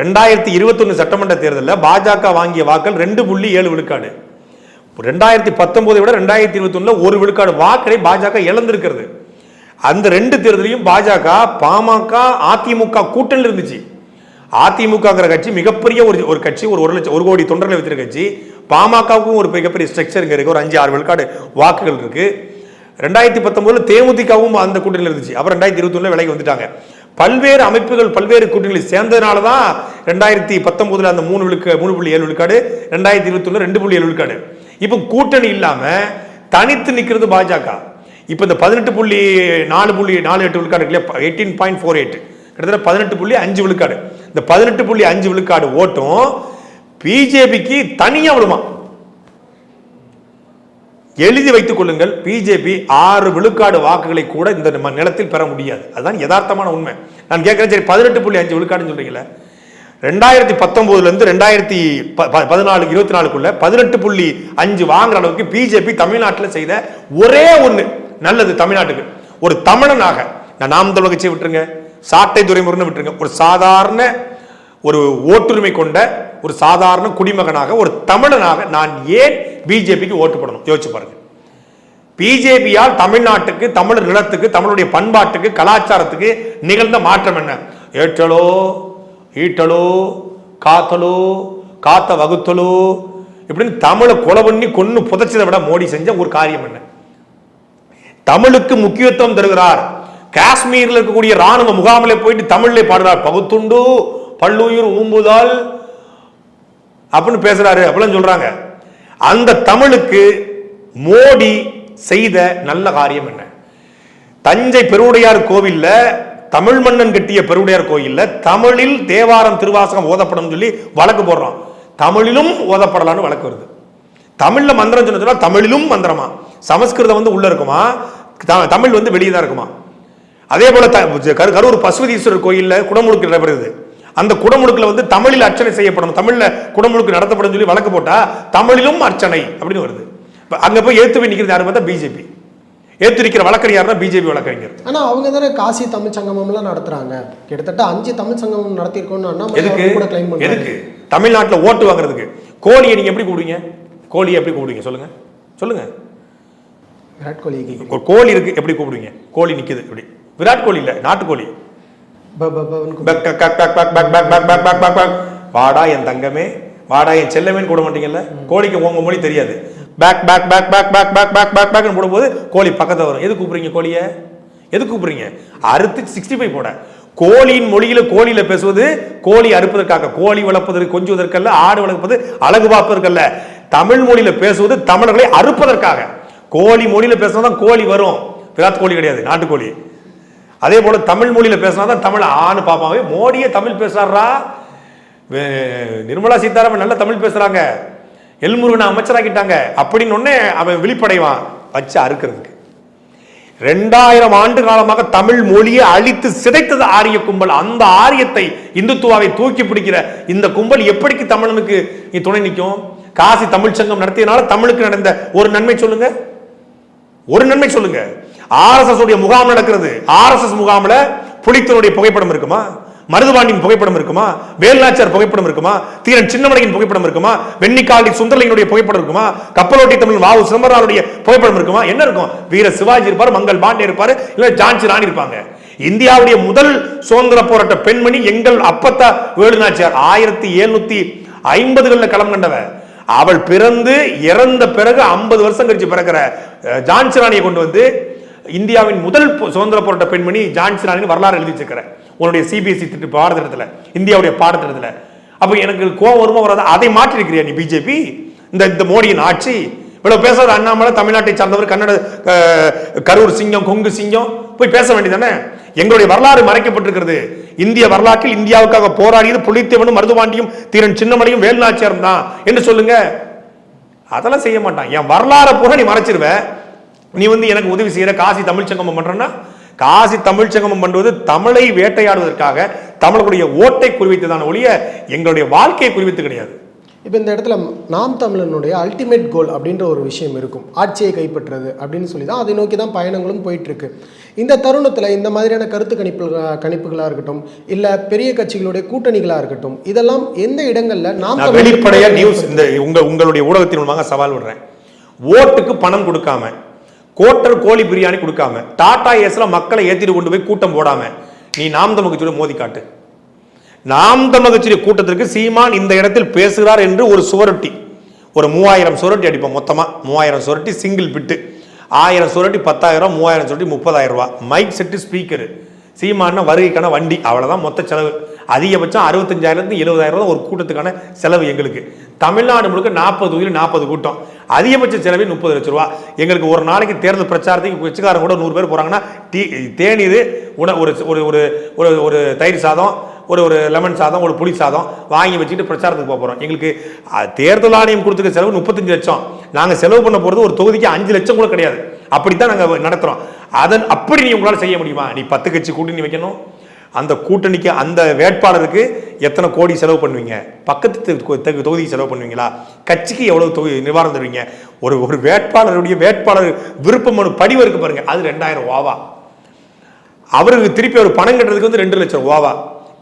ரெண்டாயிரத்தி இருபத்தொன்று சட்டமன்ற தேர்தலில் பாஜக வாங்கிய வாக்கள் ரெண்டு புள்ளி ஏழு விழுக்காடு. ரெண்டாயிரத்தி பத்தொம்போதை விட ரெண்டாயிரத்தி இருபத்தொன்னில் ஒரு விழுக்காடு வாக்களை பாஜக இழந்திருக்கிறது. அந்த ரெண்டு தேர்தலையும் பாஜக பாமக அதிமுக கூட்டணி இருந்துச்சு. அதிமுகங்கிற கட்சி மிகப்பெரிய ஒரு ஒரு கட்சி ஒரு ஒரு லட்சம் ஒரு கோடி தொண்டர்களை வைத்திருக்க கட்சி. பாமகவுக்கும் ஒரு மிகப்பெரிய ஸ்ட்ரக்சர் இங்கே இருக்குது ஒரு அஞ்சு ஆறு விழுக்காடு வாக்குகள் இருக்கு. ரெண்டாயிரத்தி பத்தொன்பதுல தேமுதிகவும் அந்த கூட்டணியில் இருந்துச்சு. அப்புறம் ரெண்டாயிரத்தி இருபத்தி ஒன்றில் விலைக்கு வந்துட்டாங்க. பல்வேறு அமைப்புகள் பல்வேறு கூட்டணியில் சேர்ந்ததுனால தான் ரெண்டாயிரத்தி பத்தொன்பதுல அந்த மூணு விழுக்க மூணு புள்ளி ஏழு விழுக்காடு ரெண்டாயிரத்தி இருபத்தி ஒன்று ரெண்டு புள்ளி ஏழு விழுக்காடு. இப்போ கூட்டணி இல்லாமல் தனித்து நிற்கிறது பாஜக. இப்போ இந்த பதினெட்டு புள்ளி நாலு புள்ளி நாலு எட்டு விழுக்காடு இல்லையா எயிட்டீன் பாயிண்ட் ஃபோர் எயிட் கிட்டத்தட்ட பதினெட்டு புள்ளி அஞ்சு விழுக்காடு. இந்த பதினெட்டு புள்ளி அஞ்சு விழுக்காடு ஓட்டும் பிஜேபிக்கு தனியாக விழுமா? எழுதி வைத்துக் கொள்ளுங்கள் பிஜேபி ஆறு விழுக்காடு வாக்குகளை கூட இந்த நம்ம நிலத்தில் பெற முடியாது. அதுதான் யதார்த்தமான உண்மை. நான் கேட்குறேன் சரி பதினெட்டு புள்ளி அஞ்சு விழுக்காடுன்னு சொல்றீங்களே ரெண்டாயிரத்தி பத்தொம்போதுலேருந்து ரெண்டாயிரத்தி ப- ப- பதினாலு இருபத்தி நாலுக்குள்ள பதினெட்டு புள்ளி அஞ்சு வாங்குற அளவுக்கு பிஜேபி தமிழ்நாட்டில் செய்த ஒரே ஒன்று நல்லது தமிழ்நாட்டுக்கு. ஒரு தமிழனாக நான் நாம் தமிழ் கட்சியை விட்டுருங்க சாட்டை துறைமுறைன்னு விட்டுருங்க ஒரு சாதாரண ஒரு ஓட்டுரிமை கொண்ட ஒரு சாதாரண குடிமகனாக ஒரு தமிழனாக நான் ஏன் பிஜேபிக்கு ஓட்டு போடணும்? யோசிச்சு பாருங்க. பிஜேபியால் தமிழ்நாட்டுக்கு தமிழர் நிலத்துக்கு தமிழுடைய பண்பாட்டுக்கு கலாச்சாரத்துக்கு நிகழ்ந்த மாற்றம் என்ன? ஏற்றலோ ஈட்டலோ காத்தலோ காத்த வகுத்தலோ இப்படின்னு தமிழை கொலை பண்ணி கொன்று புதைச்சதை விட மோடி செஞ்ச ஒரு காரியம் என்ன? தமிழுக்கு முக்கியத்துவம் தருகிறார். காஷ்மீர்ல இருக்கக்கூடிய ராணுவ முகாமிலே போயிட்டு தமிழ்ல பாடுறார். பகுத்துண்டு பல்லுயிர் ஊம்புதால் அப்படின்னு பேசுறாரு. அப்படிலாம் சொல்றாங்க. அந்த தமிழுக்கு மோடி செய்த நல்ல காரியம் என்ன? தஞ்சை பெருவுடையார் கோவில்ல தமிழ் மன்னன் கட்டிய பெருவுடையார் கோயில்ல தமிழில் தேவாரம் திருவாசகம் ஓதப்படும் சொல்லி வழக்கு போடுறோம். தமிழிலும் ஓதப்படலான்னு வழக்கு வருது. தமிழ்ல மந்திரம் சொன்னா தமிழிலும் மந்திரமா? சமஸ்கிருதம் வந்து உள்ள இருக்குமா? தமிழ் வந்து வெளியே தான் இருக்குமா? அதே போல த- கரு- கரூர் பசுபதீஸ்வரர் கோயில்ல குடமுழுக்கு நடைபெறுது. அந்த குடமுழுக்குல வந்து தமிழில் அர்ச்சனை செய்யப்படும் தமிழ்ல குடமுழுக்கு நடத்தப்படும் சொல்லி வழக்கு போட்டா தமிழிலும் அர்ச்சனை அப்படின்னு வருது. இப்ப அங்க போய் ஏத்து போய் நிக்கிறது யாரு பார்த்தா பிஜேபி ஏத்து நிக்கிற வழக்கறிஞர் யாருன்னா பிஜேபி வழக்கறிஞர். ஆனால் அவங்க தானே காசி தமிழ் சங்கமம்லாம் நடத்துறாங்க. கிட்டத்தட்ட அஞ்சு தமிழ் சங்கமம் நடத்தியிருக்கோம்னு அண்ணாமலை எதுக்கு? கூட கிளைம் எதுக்கு? தமிழ்நாட்டுல ஓட்டு வாங்குறதுக்கு. கோழியை நீங்க எப்படி கூப்பிடுவீங்க? கோழியை எப்படி கூப்பிடுவீங்க? சொல்லுங்க. சொல்லுங்க. விராட் கோலி ஒரு கோழி இருக்கு எப்படி கூப்பிடுவீங்க கோழி நிக்குது இப்படி விராட் கோழி இல்ல நாட்டுக்கோழி ப- ப- பன்னு கூப்பிடு. பக், கக், கக், கக், பக், பக், பக், பக், பக், பக், பக், பக். வாடா என் தங்கமே வாடா என் செல்லமேன்னு கூட மாட்டீங்கல்ல கோழிக்கு உங்க மொழி தெரியாது பேக் பேக் பேக் பேக் பேக் பேக் பேக் பேக் பேக்னு போடும்போது கோழி பக்கத்துல வரும் எது கூப்பிடுறீங்க கோழியை எது கூப்பிடுறீங்க அறுத்து சிக்ஸ்டி ஃபைவ் போட கோழியின் மொழியில கோழியில பேசுவது கோழி அறுப்பதற்காக கோழி வளர்ப்பதற்கு கொஞ்சுவதற்கல்ல ஆடு வளர்ப்பது அழகு பார்ப்பதற்கல்ல தமிழ் மொழியில பேசுவது தமிழர்களை அறுப்பதற்காக கோழி மொழியில் பேசினா தான் கோழி வரும். விராட் கோழி கிடையாது நாட்டுக்கோழி அதே போல் தமிழ் மொழியில் பேசினா தான் தமிழ் ஆணு பாப்பாவே மோடியே தமிழ் பேசுறாரா? நிர்மலா சீதாராமன் நல்ல தமிழ் பேசுகிறாங்க எல்முருகனை அமைச்சராக்கிட்டாங்க. அப்படின்னு உடனே அவன் விழிப்படைவான். வச்சு அறுக்கிறதுக்கு. ரெண்டாயிரம் ஆண்டு காலமாக தமிழ் மொழியை அழித்து சிதைத்தது ஆரிய கும்பல். அந்த ஆரியத்தை இந்துத்துவாவை தூக்கி பிடிக்கிற இந்த கும்பல் எப்படிக்கு தமிழனுக்கு நீ துணை நிற்கும்? காசி தமிழ்ச்சங்கம் நடத்தியனால தமிழுக்கு நடந்த ஒரு நன்மை சொல்லுங்கள் ஒரு நன்மை சொல்லுங்க. ஆர்எஸ்எஸ் உடைய முகாம் நடக்கிறது. ஆர்எஸ்எஸ் முகாமில் புலித்தனுடைய புகைப்படம் இருக்குமா? மருதுபாண்டியின் புகைப்படம் இருக்குமா? வேல்நாச்சார் புகைப்படம் இருக்குமா? தீரன் சின்னமலையின் புகைப்படம் இருக்குமா? வெண்ணிக்காலி சுந்தரலிங்கனுடைய புகைப்படம் இருக்குமா? கப்பலோட்டி தமிழ் வாவு சிதம்பரனாருடைய புகைப்படம் இருக்குமா? என்ன இருக்கும்? வீர சிவாஜி இருப்பார் மங்கள் பாண்டே இருப்பாரு இல்ல ஜான்சி ராணி இருப்பாங்க. இந்தியாவுடைய முதல் சுதந்திர போராட்ட பெண்மணி எங்கள் அப்பத்தா வேலுநாச்சியார். ஆயிரத்தி எழுநூத்தி ஐம்பதுகளில் களம் கண்டவ அவள் பிறந்து இறந்த பிறகு ஐம்பது வருஷம் கழிச்சு பிறக்கிற ஜான்சி ராணியை கொண்டு வந்து இந்தியாவின் முதல் சுதந்திர போராட்ட பெண்மணி ஜான்சி ராணி வரலாறு எழுதி வச்சிருக்கிறேன் உன்னுடைய சிபிஎஸ்சி திட்டு பாடத்திட்டத்தில் இந்தியாவுடைய பாடத்திட்டத்தில் அப்போ எனக்கு கோவம் வருமா வராது? அதை மாற்றிருக்கிறியா நீ பிஜேபி இந்த இந்த மோடியின் ஆட்சி. இவ்வளவு பேசாத அண்ணாமலை தமிழ்நாட்டை சார்ந்தவர் கன்னட கரூர் சிங்கம் கொங்கு சிங்கம் போய் பேச வேண்டியதானே எங்களுடைய வரலாறு மறைக்கப்பட்டிருக்கிறது. இந்திய வரலாற்றில் இந்தியாவுக்காக போராடியது புலித்தேவனும் மருதுபாண்டியும் தீரன் சின்னமலையும் வேலுநாச்சியாரும் தான். என்று சொல்லுங்க. அதெல்லாம் செய்ய மாட்டான். என் வரலாறை பூரா நீ மறைச்சிருவ. நீ வந்து எனக்கு உதவி செய்யற காசி தமிழ் சங்கமம் பண்றேன்னா காசி தமிழ் சங்கமம் பண்ணுவது தமிழை வேட்டையாடுவதற்காக தமிழர்களுடைய ஓட்டை குறிவைத்ததான ஒழிய எங்களுடைய வாழ்க்கையை குறிவித்து கிடையாது. இப்போ இந்த இடத்துல நாம் தமிழனுடைய அல்டிமேட் கோல் அப்படின்ற ஒரு விஷயம் இருக்கும். ஆட்சியை கைப்பற்றுறது அப்படின்னு சொல்லி தான் அதை நோக்கி தான் பயணங்களும் போயிட்டு இருக்கு. இந்த தருணத்தில் இந்த மாதிரியான கருத்து கணிப்பு கணிப்புகளாக இருக்கட்டும் இல்லை பெரிய கட்சிகளுடைய கூட்டணிகளாக இருக்கட்டும் இதெல்லாம் எந்த இடங்களில் நாம் நான் தமிழர் வெளிப்படையா நியூஸ் இந்த உங்க உங்களுடைய ஊடகத்தின் மூலமாக சவால் விடுறேன். ஓட்டுக்கு பணம் கொடுக்காம கோட்டர் கோழி பிரியாணி கொடுக்காம டாடா ஏஸ்ல மக்களை ஏத்திட்டு கொண்டு போய் கூட்டம் போடாம நீ நாம் தமிழ் மோதி காட்டு. நாம் தமிழ் கூட்டத்திற்கு சீமான் இந்த இடத்தில் பேசுகிறார் என்று ஒரு சுவரொட்டி ஒரு மூவாயிரம் சுவரொட்டி அடிப்போம் மொத்தமா மூவாயிரம் சுவரொட்டி சிங்கிள் பிட்டு ஆயிரம் சுவரொட்டி பத்தாயிரம் மூவாயிரம் சுவரொட்டி முப்பதாயிரம் ரூபா. மைக் செட்டு ஸ்பீக்கரு சீமான வருகைக்கான வண்டி. அவ்வளோதான் மொத்த செலவு. அதிகபட்சம் அறுபத்தஞ்சாயிரத்து எழுபதாயிரம் ரூபா ஒரு கூட்டத்துக்கான செலவு எங்களுக்கு. தமிழ்நாடு முழுக்க நாற்பது உயிர் நாற்பது கூட்டம். அதிகபட்ச செலவே முப்பது லட்ச ரூபா. எங்களுக்கு ஒரு நாளைக்கு தேர்தல் பிரச்சாரத்துக்கு கட்சிக்காரங்க கூட நூறு பேர் போகிறாங்கன்னா டீ தேநீர் உண ஒரு ஒரு ஒரு ஒரு ஒரு தயிர் சாதம் ஒரு ஒரு லெமன் சாதம் ஒரு புளி சாதம் வாங்கி வச்சுட்டு பிரச்சாரத்துக்கு போக போகிறோம் எங்களுக்கு தேர்தல் ஆணையம் கொடுத்துருக்க செலவு முப்பத்தஞ்சு லட்சம். நாங்கள் செலவு பண்ண போகிறது ஒரு தொகுதிக்கு அஞ்சு லட்சம் கூட கிடையாது. அப்படி தான் நாங்கள் நடத்துகிறோம் அதன் அப்படி நீ உங்களால் செய்ய முடியுமா? நீ பத்து கட்சி கூட்டணி வைக்கணும். அந்த கூட்டணிக்கு அந்த வேட்பாளருக்கு எத்தனை கோடி செலவு பண்ணுவீங்க? பக்கத்து தொகுதிக்கு செலவு பண்ணுவீங்களா? கட்சிக்கு எவ்வளவு தொகுதி நிவாரணம் தருவீங்க? ஒரு ஒரு வேட்பாளருடைய வேட்பாளர் விருப்பம் மனு படிவம் இருக்கு பாருங்க. அது ரெண்டாயிரம் ஓவா. அவருக்கு திருப்பி ஒரு பணம் கட்டுறதுக்கு வந்து ரெண்டு லட்சம் ஓவா.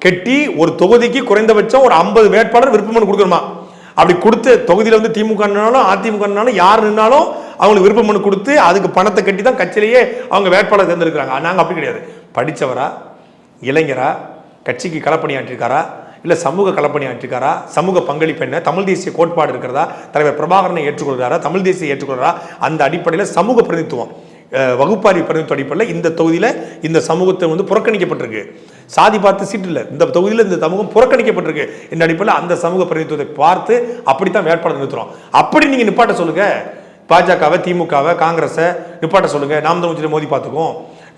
கட்டி ஒரு தொகுதிக்கு குறைந்தபட்சம் ஒரு ஐம்பது வேட்பாளர் விருப்ப மனு கொடுக்கணுமா? அப்படி கொடுத்து தொகுதியில் வந்து திமுக நின்னாலும் அதிமுக யார் நின்னாலும் அவங்களுக்கு விருப்ப மனு கொடுத்து அதுக்கு பணத்தை கட்டி தான் கட்சியிலேயே அவங்க வேட்பாளர் தேர்ந்தெடுக்கிறாங்க. நாங்கள் அப்படி கிடையாது. படிச்சவரா இளைஞரா கட்சிக்கு களப்பணியாற்றிருக்காரா இல்லை சமூக களப்பணியாற்றிருக்காரா சமூக பங்களிப்பு என்ன தமிழ் தேசிய கோட்பாடு இருக்கிறதா தலைவர் பிரபாகரனை ஏற்றுக்கொள்கிறாரா தமிழ் தேசிய ஏற்றுக்கொள்கிறாரா அந்த அடிப்படையில் சமூக பிரதித்துவம் வகுப்பாரி பிரதித்துவ அடிப்படையில் இந்த தொகுதியில் இந்த சமூகத்தை வந்து புறக்கணிக்கப்பட்டிருக்கு. சாதி பார்த்து சீட்டு இல்லை. இந்த தொகுதியில் இந்த சமூகம் புறக்கணிக்கப்பட்டிருக்கு. இந்த அடிப்படையில் அந்த சமூக பிரதித்துவத்தை பார்த்து அப்படித்தான் வேட்பாளர் நிறுத்துறோம். அப்படி நீங்கள் நிப்பாட்ட சொல்லுங்க. பாஜகவை திமுகவை காங்கிரஸை நிப்பாட்ட சொல்லுங்க. நாம் தமிழ் மோதி பார்த்துக்குவோம்.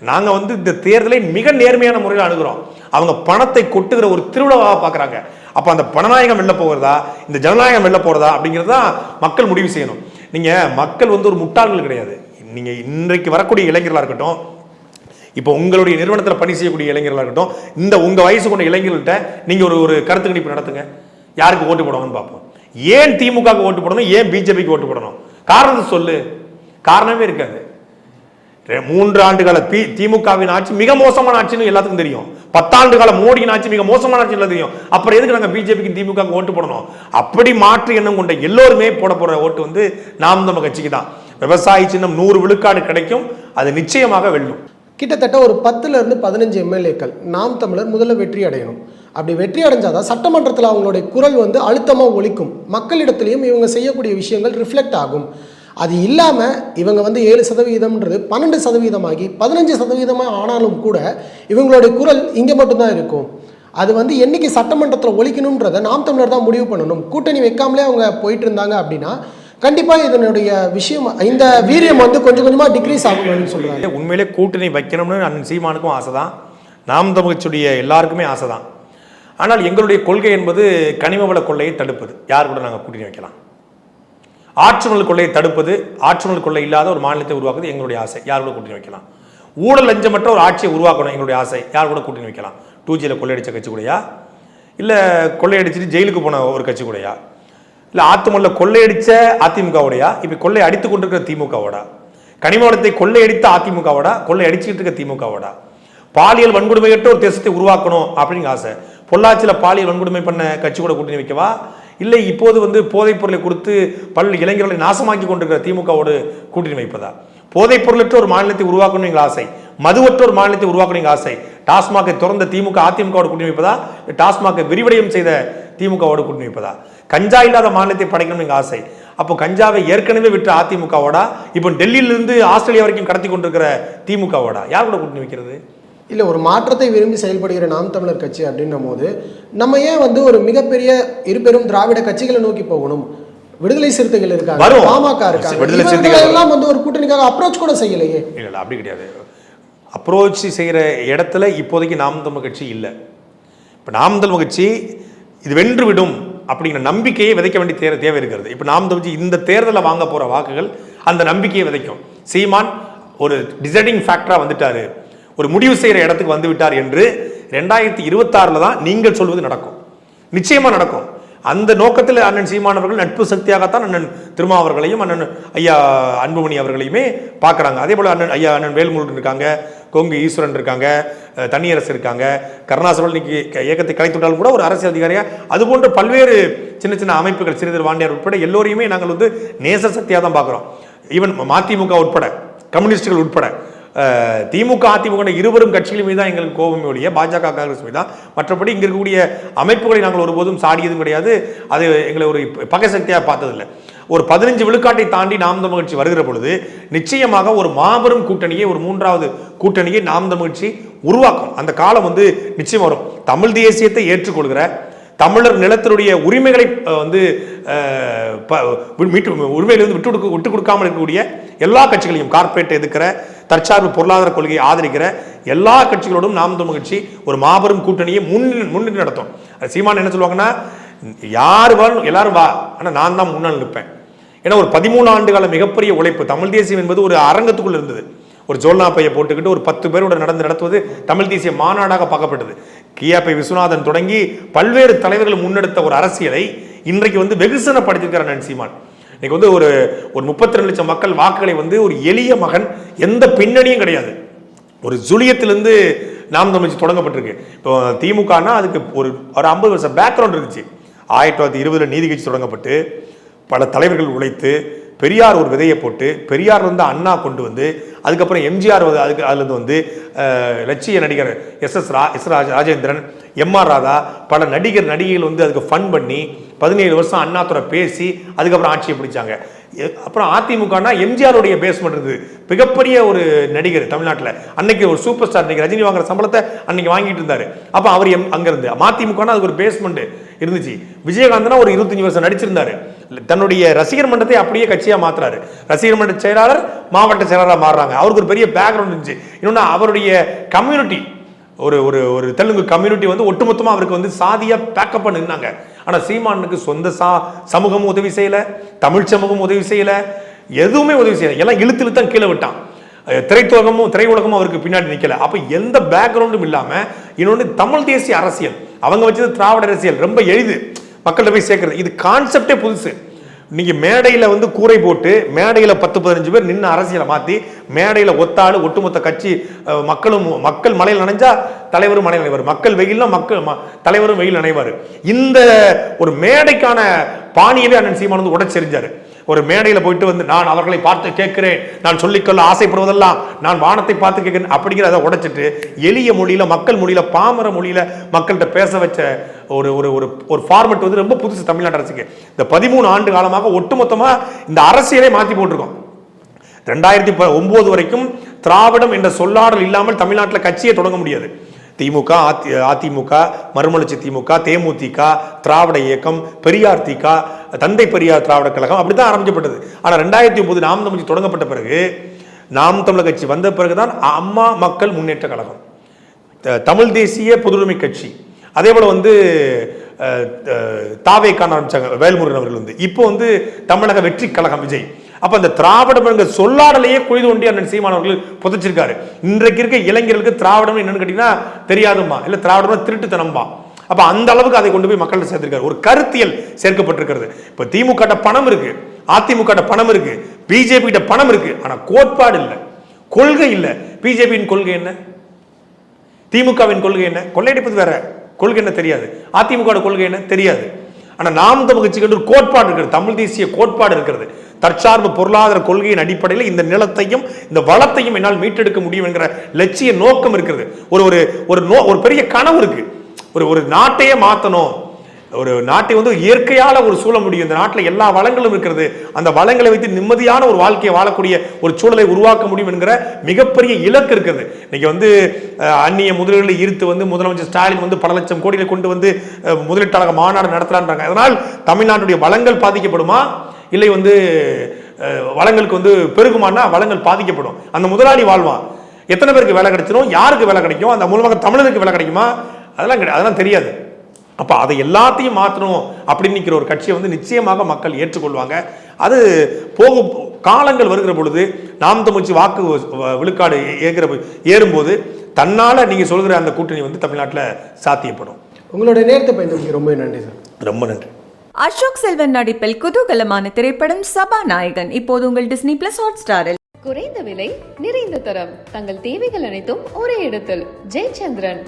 நாங்கள் வந்து இந்த தேர்தலை மிக நேர்மையான முறையில் அணுகிறோம். அவங்க பணத்தை கொட்டுகிற ஒரு திருவிழாவாக பார்க்குறாங்க. அப்போ அந்த பணநாயகம் வெளில போகிறதா? இந்த ஜனநாயகம் வெளில போகிறதா அப்படிங்கிறது தான் மக்கள் முடிவு செய்யணும். நீங்கள் மக்கள் வந்து ஒரு முட்டாள்கள் கிடையாது. நீங்கள் இன்றைக்கு வரக்கூடிய இளைஞர்களாக இருக்கட்டும் இப்போ உங்களுடைய நிறுவனத்தில் பணி செய்யக்கூடிய இளைஞர்களாக இருக்கட்டும் இந்த உங்கள் வயசு கொண்ட இளைஞர்கள்ட்ட நீங்கள் ஒரு ஒரு கருத்து கணிப்பு நடத்துங்க. யாருக்கு ஓட்டு போடணும்னு பார்ப்போம். ஏன் திமுகவுக்கு ஓட்டு போடணும்? ஏன் பிஜேபிக்கு ஓட்டு போடணும்? காரணத்தை சொல்லு. காரணமே இருக்காது. மூன்று ஆண்டு கால பி திமுகவின் ஆட்சி மிக மோசமான ஆட்சின்னு எல்லாத்துக்கும் தெரியும். பத்தாண்டு கால மோடியின் ஆட்சி மிக மோசமான ஆட்சி எல்லாம் தெரியும். அப்புறம் எதுக்கு நாங்கள் பிஜேபிக்கு திமுக ஓட்டு போடணும்? அப்படி மாற்று எண்ணம் கொண்ட எல்லோருமே போட போகிற ஓட்டு வந்து நாம் நம்ம கட்சிக்கு தான். விவசாயி சின்னம் நூறு விழுக்காடு கிடைக்கும் அது நிச்சயமாக வெல்லும். கிட்டத்தட்ட ஒரு பத்துல இருந்து பதினஞ்சு எம்எல்ஏக்கள் நாம் தமிழர் முதல்ல வெற்றி அடையணும். அப்படி வெற்றி அடைஞ்சாதான் சட்டமன்றத்தில் அவங்களுடைய குரல் வந்து அழுத்தமாக ஒழிக்கும் மக்களிடத்திலையும் இவங்க செய்யக்கூடிய விஷயங்கள் ரிஃப்ளெக்ட் ஆகும். அது இல்லாமல் இவங்க வந்து ஏழு சதவீதம்ன்றது பன்னெண்டு சதவீதமாகி பதினஞ்சு சதவீதமாக ஆனாலும் கூட இவங்களுடைய குரல் இங்கே மட்டும்தான் இருக்கும். அது வந்து என்னைக்கு சட்டமன்றத்தில் ஒழிக்கணுன்றதை நாம் தமிழர் தான் முடிவு பண்ணணும். கூட்டணி வைக்காமலே அவங்க போயிட்டு இருந்தாங்க அப்படின்னா கண்டிப்பாக இதனுடைய விஷயம் இந்த வீரியம் வந்து கொஞ்சம் கொஞ்சமாக டிக்ரீஸ் ஆகணும்னு சொல்கிறாங்க உண்மையிலே கூட்டணி வைக்கணும்னு அண்ணன் சீமானுக்கும் ஆசை தான் நாம் தமிழ்ச்சியுடைய எல்லாருக்குமே ஆசை தான் ஆனால் எங்களுடைய கொள்கை என்பது கனிம வள கொள்ளையை தடுப்பது. யார் கூட நாங்கள் கூட்டணி வைக்கலாம்? ஆற்றுநல் கொள்ளையை தடுப்பது ஆற்றுநல் கொள்ளை இல்லாத ஒரு மாநிலத்தை உருவாக்குது எங்களுடைய ஆசை. யார் கூட கூட்டணி வைக்கலாம்? ஊழல் லஞ்சமற்ற ஒரு ஆட்சியை உருவாக்கணும் எங்களுடைய ஆசை. யார் கூட கூட்டணி வைக்கலாம்? டூ ஜியில் கொள்ளையடித்த கட்சி கூடயா? இல்லை கொள்ளையடிச்சிட்டு ஜெயிலுக்கு போன ஒரு கட்சி கூடயா? இல்லை ஆத்துமல்ல கொள்ளையடித்த அதிமுகவோடையா? இப்போ கொள்ளை அடித்து கொண்டிருக்கிற திமுகவோடா? கனிமவளத்தை கொள்ளையடித்த அதிமுகவோடா? கொள்ளை அடிச்சுக்கிட்டு இருக்க திமுகவோடா? பாலியல் வன்கொடுமையற்ற ஒரு தேசத்தை உருவாக்கணும் அப்படிங்கிற ஆசை. பொள்ளாச்சியில் பாலியல் வன்கொடுமை பண்ண கட்சி கூட கூட்டணி வைக்கவா? இல்லை இப்போது வந்து போதைப் பொருளை கொடுத்து பல் இளைஞர்களை நாசமாக்கி கொண்டிருக்கிற திமுகவோடு கூட்டணி வைப்பதா? போதைப் பொருளற்ற ஒரு மாநிலத்தை உருவாக்கணும் எங்கள் ஆசை. மதுவற்ற ஒரு மாநிலத்தை உருவாக்கணும் ஆசை. டாஸ்மாகை திறந்த திமுக அதிமுகவோட கூட்டணி வைப்பதா? டாஸ்மாகை விரிவடையும் செய்த திமுகவோடு கூட்டணி வைப்பதா? கஞ்சா இல்லாத மாநிலத்தை படைக்கணும் எங்க ஆசை. அப்போ கஞ்சாவை ஏற்கனவே விற்ற அதிமுகவோட இப்போ டெல்லியிலிருந்து ஆஸ்திரேலியா வரைக்கும் கடத்தி கொண்டிருக்கிற திமுகவோட? யார் கூட கூட்டணி வைக்கிறது? இல்லை ஒரு மாற்றத்தை விரும்பி செயல்படுகிற நாம் தமிழர் கட்சி அப்படின்னும் போது நம்ம ஏன் வந்து ஒரு மிகப்பெரிய இருபெரும் திராவிட கட்சிகளை நோக்கி போகணும்? விடுதலை சிறுத்தைகள் இருக்காங்க. பாமக இருக்காங்க. விடுதலை சிறுத்தைகள் எல்லாம் வந்து ஒரு கூட்டணிக்காக அப்ரோச் கூட செய்யலையே. இல்லை அப்படி கிடையாது. அப்ரோச் செய்கிற இடத்துல இப்போதைக்கு நாம் தமிழ் கட்சி இல்லை. இப்போ நாம் தமிழ் கட்சி இது வென்று விடும். அப்படிங்கிற நம்பிக்கையை விதைக்க வேண்டிய தேவை தேவை இருக்கிறது. இப்போ நாம் தமிழ் இந்த தேர்தலில் வாங்க போகிற வாக்குகள் அந்த நம்பிக்கையை விதைக்கும். சீமான் ஒரு டிசைடிங் ஃபேக்டராக வந்துட்டார். ஒரு முடிவு செய்கிற இடத்துக்கு வந்து விட்டார் என்று ரெண்டாயிரத்தி இருபத்தாறில் தான் நீங்கள் சொல்வது நடக்கும். நிச்சயமாக நடக்கும். அந்த நோக்கத்தில் அண்ணன் சீமானவர்கள் நட்பு சக்தியாகத்தான் அண்ணன் திருமா அவர்களையும் அண்ணன் ஐயா அன்புமணி அவர்களையுமே பார்க்குறாங்க. அதே போல் அண்ணன் ஐயா அண்ணன் வேல்முருகன் இருக்காங்க. கொங்கு ஈஸ்வரன் இருக்காங்க தனியரசு இருக்காங்க. கருணாசவல் இன்னைக்கு இயக்கத்தை கலைத்துவிட்டாலும் கூட ஒரு அரசியல் அதிகாரியாக அது போன்ற பல்வேறு சின்ன சின்ன அமைப்புகள் சிறிதர் வாண்டியார் உட்பட எல்லோரையுமே நாங்கள் வந்து நேச சக்தியாக தான் பார்க்குறோம். ஈவன் மதிமுக உட்பட கம்யூனிஸ்டுகள் உட்பட திமுக அதிமுக இருவரும் கட்சிகள் மீது தான் எங்களுக்கு கோபமே ஒழிய பாஜக காங்கிரஸ் மீது தான் மற்றபடி இங்கே இருக்கக்கூடிய அமைப்புகளை நாங்கள் ஒருபோதும் சாடியதும் கிடையாது அது எங்களை ஒரு பகை சக்தியாக பார்த்ததில்லை ஒரு பதினஞ்சு விழுக்காட்டை தாண்டி நாம் தமிழ்ச்சி வருகிற பொழுது நிச்சயமாக ஒரு மாபெரும் கூட்டணியை ஒரு மூன்றாவது கூட்டணியை நாம் தமிழ்ச்சி உருவாக்கும். அந்த காலம் வந்து நிச்சயம் வரும். தமிழ் தேசியத்தை ஏற்றுக்கொள்கிற தமிழர் நிலத்தினுடைய உரிமைகளை வந்து மீட்டு உரிமைகளை வந்து விட்டு கொடுக்க விட்டு கொடுக்காமல் இருக்கக்கூடிய எல்லா கட்சிகளையும் கார்ப்பரேட் எதுக்கிற தற்சார்பு பொருளாதார கொள்கையை ஆதரிக்கிற எல்லா கட்சிகளோடும் நாம் தமிழ் கட்சி ஒரு மாபெரும் கூட்டணியை முன் முன்னிட்டு நடத்தும். சீமான் என்ன சொல்லுவாங்கன்னா யார் வாழும் எல்லாரும் வா. ஆனால் நான் தான் முன்னால் நிற்பேன். ஏன்னா ஒரு பதிமூணு ஆண்டு கால மிகப்பெரிய உழைப்பு தமிழ் தேசியம் என்பது ஒரு அரங்கத்துக்குள் இருந்தது. ஒரு ஜோல்னா பையை போட்டுக்கிட்டு ஒரு பத்து பேரோட நடந்து நடத்துவது தமிழ் தேசிய மாநாடாக பார்க்கப்பட்டது. கியாப்பை விஸ்வநாதன் தொடங்கி பல்வேறு தலைவர்கள் முன்னெடுத்த ஒரு அரசியலை இன்றைக்கு வந்து வெகுசனப்படுத்திருக்கிறார் அண்ணன் சீமான். இன்னைக்கு வந்து ஒரு ஒரு முப்பத்தி ரெண்டு லட்சம் மக்கள் வாக்குகளை வந்து ஒரு எளிய மகன் எந்த பின்னணியும் கிடையாது. ஒரு ஜுலியத்திலிருந்து நாம் தமிழ்ச்சி தொடங்கப்பட்டிருக்கு. இப்போ திமுகனா அதுக்கு ஒரு ஒரு ஐம்பது வருஷம் பேக்ரவுண்ட் இருந்துச்சு. ஆயிரத்தி தொள்ளாயிரத்தி இருபதில் நீதி கட்சி தொடங்கப்பட்டு பல தலைவர்கள் உழைத்து பெரியார் ஒரு விதையை போட்டு பெரியார் வந்து அண்ணா கொண்டு வந்து அதுக்கப்புறம் எம்ஜிஆர் வந்து அதுக்கு அதுலேருந்து வந்து லட்சிய நடிகர் எஸ் எஸ் ரா எஸ் ராஜ ராஜேந்திரன் எம்ஆர் ராதா பல நடிகர் நடிகைகள் வந்து அதுக்கு ஃபன் பண்ணி பதினேழு வருஷம் அண்ணாத்துறை பேசி அதுக்கப்புறம் ஆட்சியை பிடிச்சாங்க. அப்புறம் அதிமுகனா எம்ஜிஆருடைய பேஸ்மெண்ட் இருந்தது மிகப்பெரிய ஒரு நடிகர் தமிழ்நாட்டில். அன்னைக்கு ஒரு சூப்பர் ஸ்டார் நடிகர். ரஜினி வாங்குற சம்பளத்தை அன்னைக்கு வாங்கிட்டு இருந்தாரு. அப்போ அவர் எம் அங்கேருந்து. மதிமுகனா அதுக்கு ஒரு பேஸ்மெண்ட் இருந்துச்சு. விஜயகாந்தனா ஒரு இருபத்தஞ்சு வருஷம் நடிச்சிருந்தாரு. தன்னுடைய ரசிகர் மன்றத்தை அப்படியே கட்சியாக மாத்துறாரு. ரசிகர் மன்ற செயலாளர் மாவட்ட செயலாளராக மாறுறாங்க. அவருக்கு ஒரு பெரிய பேக்ரவுண்ட் இருந்துச்சு. இன்னொன்று அவருடைய கம்யூனிட்டி ஒரு ஒரு ஒரு தெலுங்கு கம்யூனிட்டி வந்து ஒட்டுமொத்தமாக அவருக்கு வந்து சாதியாக பேக்கப் பண்ணிருந்தாங்க ஆனால் சீமானுக்கு சொந்த சா சமூகமும் உதவி செய்யல தமிழ் சமூகம் உதவி செய்யல எதுவுமே உதவி செய்யலை. எல்லாம் இழுத்து இழுத்தான் கீழே விட்டான். திரைத்துலகமும் திரையுலகமும் அவருக்கு பின்னாடி நிற்கலை அப்போ எந்த பேக்ரவுண்டும் இல்லாமல் இன்னொன்று தமிழ் தேசிய அரசியல். அவங்க வச்சது திராவிட அரசியல். ரொம்ப எளிது. மக்கள்கிட்ட போய் சேர்க்கறது. இது கான்செப்டே புதுசு. நீங்கள் மேடையில் வந்து கூரை போட்டு மேடையில் பத்து பதினஞ்சு பேர் நின்று அரசியலை மாற்றி மேடையில் ஒத்தாள் ஒட்டுமொத்த கட்சி மக்களும் மக்கள் மலையில் நனைஞ்சா தலைவரும் மலையில் நினைவார். மக்கள் வெயில்னா மக்கள் ம- தலைவரும் வெயில் நினைவார். இந்த ஒரு மேடைக்கான பாணியவே அண்ணன் சீமான் வந்து உடைச்செறிஞ்சாரு. ஒரு மேடையில் போயிட்டு வந்து நான் அவர்களை பார்த்து கேட்கிறேன். நான் சொல்லிக்கொள்ள ஆசைப்படுவதெல்லாம் நான் வானத்தை பார்த்து கேட்கிறேன். அப்படிங்கிற அதை உடைச்சிட்டு எளிய மொழியில் மக்கள் மொழியில் பாமர மொழியில் மக்கள்கிட்ட பேச வச்ச ஒரு ஒரு ஒரு ஒரு ஃபார்மெட் வந்து ரொம்ப புதுசு தமிழ்நாட்டு அரசுக்கு. இந்த பதிமூணு ஆண்டு காலமாக ஒட்டுமொத்தமாக இந்த அரசியலை மாற்றி போட்டிருக்கோம். ரெண்டாயிரத்தி ஒன்பது வரைக்கும் திராவிடம் என்ற சொல்லாடல் இல்லாமல் தமிழ்நாட்டில் கட்சியை தொடங்க முடியாது. திமுக அதி அதிமுக மறுமலர்ச்சி திமுக தேமுதிக திராவிட இயக்கம் பெரியார் திக தந்தை பெரியார் திராவிட கழகம் அப்படி தான் ஆரம்பிக்கப்பட்டது. ஆனால் ரெண்டாயிரத்தி ஒன்பது நாம் தமிழ் தொடங்கப்பட்ட பிறகு நாம் தமிழர் கட்சி வந்த பிறகுதான் அம்மா மக்கள் முன்னேற்ற கழகம். த- தமிழ் தேசிய பொதுமை கட்சி. அதே போல் வந்து தாவே காண ஆரம்பித்தாங்க ஆரம்பிச்சாங்க வேல்முருகன் அவர்கள் வந்து. இப்போ வந்து தமிழக வெற்றி கழகம் விஜய். அப்போ அந்த திராவிடம் என்ற சொல்லாடலையே குழி தோண்டி அண்ணன் சீமான் அவர்கள் புதைச்சிருக்காரு. இன்றைக்கு இருக்க இளைஞர்களுக்கு திராவிடம் என்னன்னு கேட்டீங்கன்னா தெரியாதுமா இல்லை திராவிடம் திருட்டுத்தனம்பா அப்போ அந்த அளவுக்கு அதை கொண்டு போய் மக்கள்கிட்ட சேர்த்திருக்காரு. ஒரு கருத்தியல் சேர்க்கப்பட்டிருக்கிறது. இப்போ திமுக பணம் இருக்கு. அதிமுக பணம் இருக்கு. பிஜேபி கிட்ட பணம் இருக்கு. ஆனால் கோட்பாடு இல்லை. கொள்கை இல்லை. பிஜேபியின் கொள்கை என்ன? திமுகவின் கொள்கை என்ன? கொள்ளையடிப்பது வேற. கொள்கை என்ன தெரியாது. அதிமுக கொள்கை என்ன? தெரியாது. ஆனால் நாம் தமிழ் கட்சிக்கு ஒரு கோட்பாடு இருக்கிறது. தமிழ் தேசிய கோட்பாடு இருக்கிறது. தற்சார்பு பொருளாதார கொள்கையின் அடிப்படையில் இந்த நிலத்தையும் இந்த வளத்தையும் என்னால் மீட்டெடுக்க முடியும் என்கிற லட்சிய நோக்கம் இருக்கிறது. ஒரு ஒரு ஒரு நோ ஒரு பெரிய கனவு இருக்கு. ஒரு ஒரு நாட்டையே மாற்றணும் ஒரு நாட்டை வந்து இயற்கையால் ஒரு சூழ முடியும். இந்த நாட்டில் எல்லா வளங்களும் இருக்கிறது. அந்த வளங்களை வைத்து நிம்மதியான ஒரு வாழ்க்கையை வாழக்கூடிய ஒரு சூழலை உருவாக்க முடியும் என்கிற மிகப்பெரிய இலக்கு இருக்குது. இன்னைக்கு வந்து அந்நிய முதலீடுகளை ஈர்த்து வந்து முதலமைச்சர் ஸ்டாலின் வந்து பல லட்சம் கோடிகளை கொண்டு வந்து முதலீட்டாளர் மாநாடு நடத்தலான்றாங்க அதனால் தமிழ்நாட்டுடைய வளங்கள் பாதிக்கப்படுமா? இல்லை வந்து வளங்களுக்கு வந்து பெருகுமானா வளங்கள் பாதிக்கப்படும். அந்த முதலாளி வாழ்வான் எத்தனை பேருக்கு வேலை கிடைச்சிடும் யாருக்கு வேலை கிடைக்கும்? அந்த மூலமாக தமிழருக்கு வேலை கிடைக்குமா? அதெல்லாம் கிடையாது அதெல்லாம் தெரியாது. அப்போ அதை எல்லாத்தையும் மாற்றணும் அப்படின்னு நிற்கிற ஒரு கட்சியை வந்து நிச்சயமாக மக்கள் ஏற்றுக்கொள்வாங்க. அது போக காலங்கள் வருகிற பொழுது நாம் தமிழ்ச்சி வாக்கு விழுக்காடு ஏறுகிற போ- ஏறும்போது தன்னால் நீங்கள் சொல்கிற அந்த கூட்டணி வந்து தமிழ்நாட்டில் சாத்தியப்படும். உங்களுடைய நேரத்தை பயன்படுத்தி ரொம்ப நன்றி சார். ரொம்ப நன்றி. அசோக் செல்வன் நடிப்பில் குதூகலமான திரைப்படம் சபாநாயகன். இப்போது உங்கள் டிஸ்னி பிளஸ் ஹாட் ஸ்டாரில் குறைந்த விலை நிறைந்த தரம். தங்கள் தேவைகள் அனைத்தும் ஒரே இடத்தில். ஜெயச்சந்திரன்.